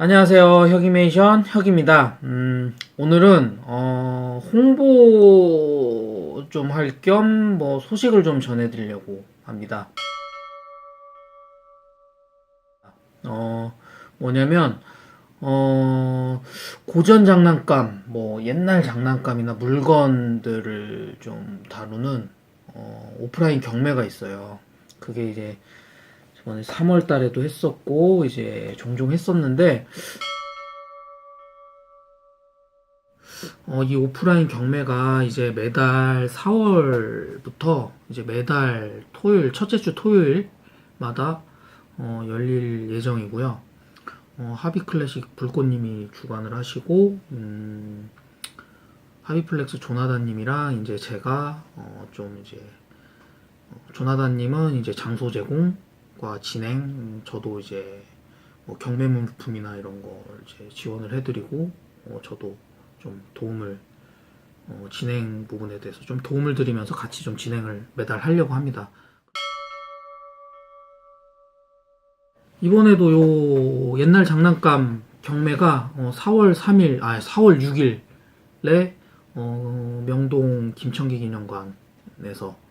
안녕하세요. 혁이메이션 혁입니다. 음, 오늘은 어, 홍보 좀 할 겸 뭐 소식을 좀 전해드리려고 합니다. 어, 뭐냐면 어, 고전 장난감, 뭐 옛날 장난감이나 물건들을 좀 다루는 어, 오프라인 경매가 있어요. 그게 이제 저번에 3월 달에도 했었고 이제 종종 했었는데 어, 이 오프라인 경매가 이제 매달 4월부터 이제 매달 토요일 첫째 주 토요일마다 어, 열릴 예정이고요. 어, 하비 클래식 불꽃님이 주관을 하시고 음, 하비플렉스 조나단님이랑 이제 제가 어, 좀 이제 어, 조나단님은 이제 장소 제공 과 진행, 음, 저도 이제 뭐 경매물품이나 이런 걸 이제 지원을 해드리고 어, 저도 좀 도움을 어, 진행 부분에 대해서 좀 도움을 드리면서 같이 좀 진행을 매달 하려고 합니다. 이번에도 요 옛날 장난감 경매가 어, 4월 3일, 아 4월 6일에 어, 명동 김천기 기념관에서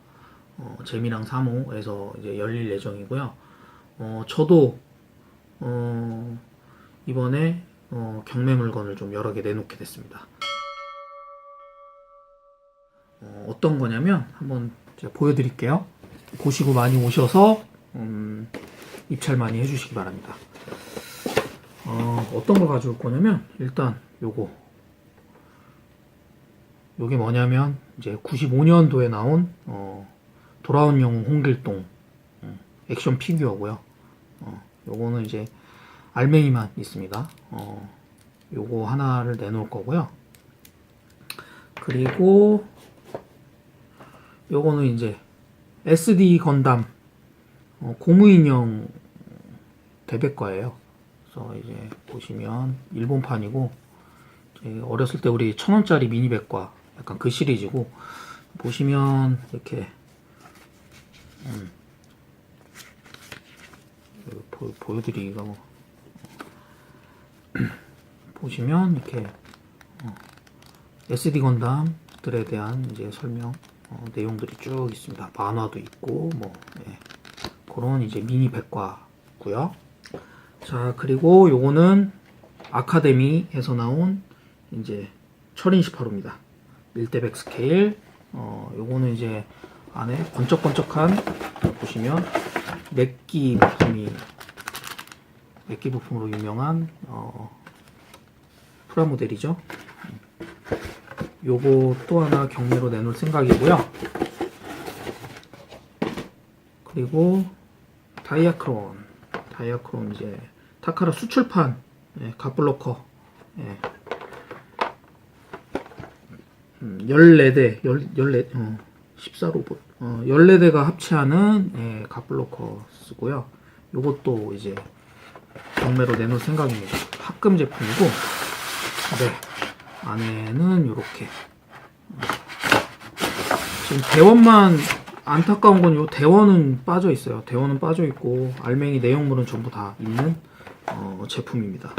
어, 재미랑 사모에서 이제 열릴 예정이고요. 어, 저도 어, 이번에 어, 경매 물건을 좀 여러 개 내놓게 됐습니다. 어, 떤 거냐면 한번 제가 보여드릴게요. 보시고 많이 오셔서 음, 입찰 많이 해주시기 바랍니다. 어, 어떤 걸 가져올 거냐면 일단 요거 요게 뭐냐면 이제 95년도에 나온 어, 돌아온 영웅 홍길동 음, 액션 피규어고요. 어, 요거는 이제 알맹이만 있습니다. 어, 요거 하나를 내놓을 거고요. 그리고 요거는 이제 SD 건담 어, 고무인형 대백과예요. 그래서 이제 보시면 일본판이고 어렸을 때 우리 천 원짜리 미니백과 약간 그 시리즈고 보시면 이렇게 음, 이거 보, 보여드리기가 뭐 보시면 이렇게 어, SD 건담들에 대한 이제 설명 어, 내용들이 쭉 있습니다. 만화도 있고 뭐 예. 그런 이제 미니 백과고요. 자 그리고 요거는 아카데미에서 나온 이제 철인 18호입니다. 1대100 스케일. 어 요거는 이제 안에 번쩍번쩍한 보시면 맥기 부품이 맥기 부품으로 유명한 어 프라모델이죠. 요거 또 하나 경매로 내놓을 생각이고요. 그리고 다이아크론 다이아크론 이제 타카라 수출판 예, 갓블로커 예. 음, 14대 14 어, 14로봇 어, 14대가 합체하는 예, 갓블로커 쓰고요 요것도 이제 경매로 내놓을 생각입니다 합금 제품이고 네 안에는 요렇게 지금 대원만 안타까운 건 요 대원은 빠져 있어요. 대원은 빠져 있고 알맹이 내용물은 전부 다 있는 어, 제품입니다.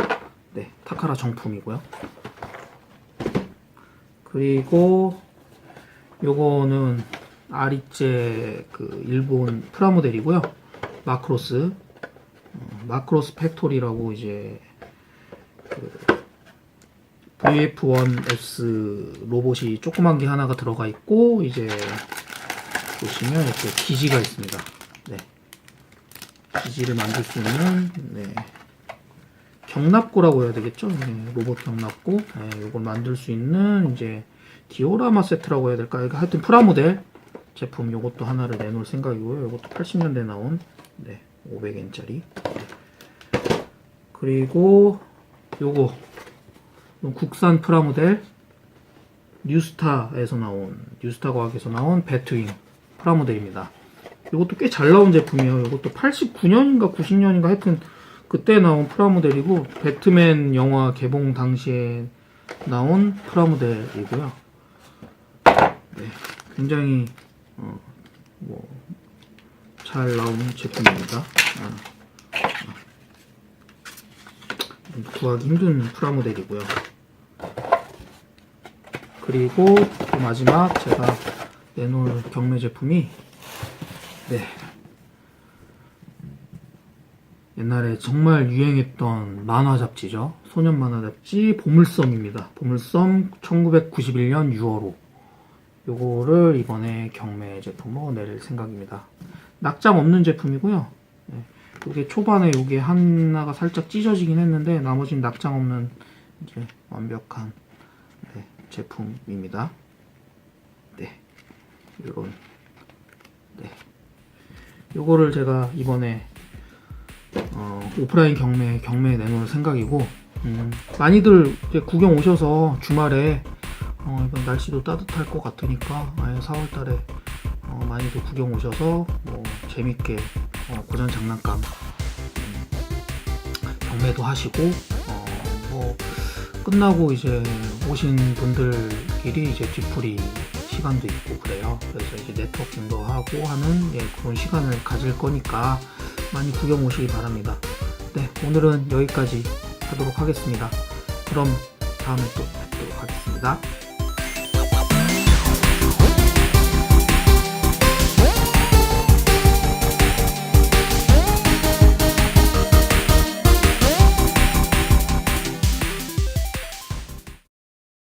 네, 타카라 정품이고요. 그리고 요거는 아리제 그 일본 프라모델이고요. 마크로스 어, 마크로스 팩토리라고 이제 그 VF1S 로봇이 조그만 게 하나가 들어가 있고 이제 보시면 이렇게 기지가 있습니다. 네. 기지를 만들 수 있는 네. 경납고라고 해야 되겠죠? 네, 로봇 경납고. 네, 이걸 만들 수 있는 이제 디오라마 세트라고 해야 될까요? 하여튼 프라모델 제품 요것도 하나를 내놓을 생각이고요. 요것도 80년대 나온 네, 500엔짜리. 그리고 요거 국산 프라모델 뉴스타에서 나온 뉴스타 과학에서 나온 배트윙 프라모델입니다. 이것도 꽤 잘 나온 제품이에요. 이것도 89년인가 90년인가 하여튼 그때 나온 프라모델이고 배트맨 영화 개봉 당시에 나온 프라모델이고요. 네, 굉장히 어, 뭐 잘 나온 제품입니다. 아, 아. 좀 구하기 힘든 프라모델이고요. 그리고 또 마지막 제가 내놓을 경매 제품이 네 옛날에 정말 유행했던 만화 잡지죠. 소년 만화 잡지 보물섬입니다. 보물섬 1991년 6월호. 요거를 이번에 경매 제품으로 낼 생각입니다. 낙장 없는 제품이고요. 네. 이게 초반에 요게 하나가 살짝 찢어지긴 했는데 나머지는 낙장 없는 이제 완벽한 네, 제품입니다. 네. 요런 네. 요거를 제가 이번에 어, 오프라인 경매 경매에 내놓을 생각이고 음, 많이들 구경 오셔서 주말에 어, 이번 날씨도 따뜻할 것 같으니까 아예 4월달에 어, 많이들 구경 오셔서 뭐 재밌게 어, 고전 장난감 음, 경매도 하시고 어, 뭐 끝나고 이제 오신 분들끼리 이제 뒤풀이 시간도 있고 그래요. 그래서 이제 네트워킹도 하고 하는 예, 그런 시간을 가질 거니까 많이 구경 오시기 바랍니다. 네, 오늘은 여기까지 하도록 하겠습니다. 그럼 다음에 또 뵙도록 하겠습니다.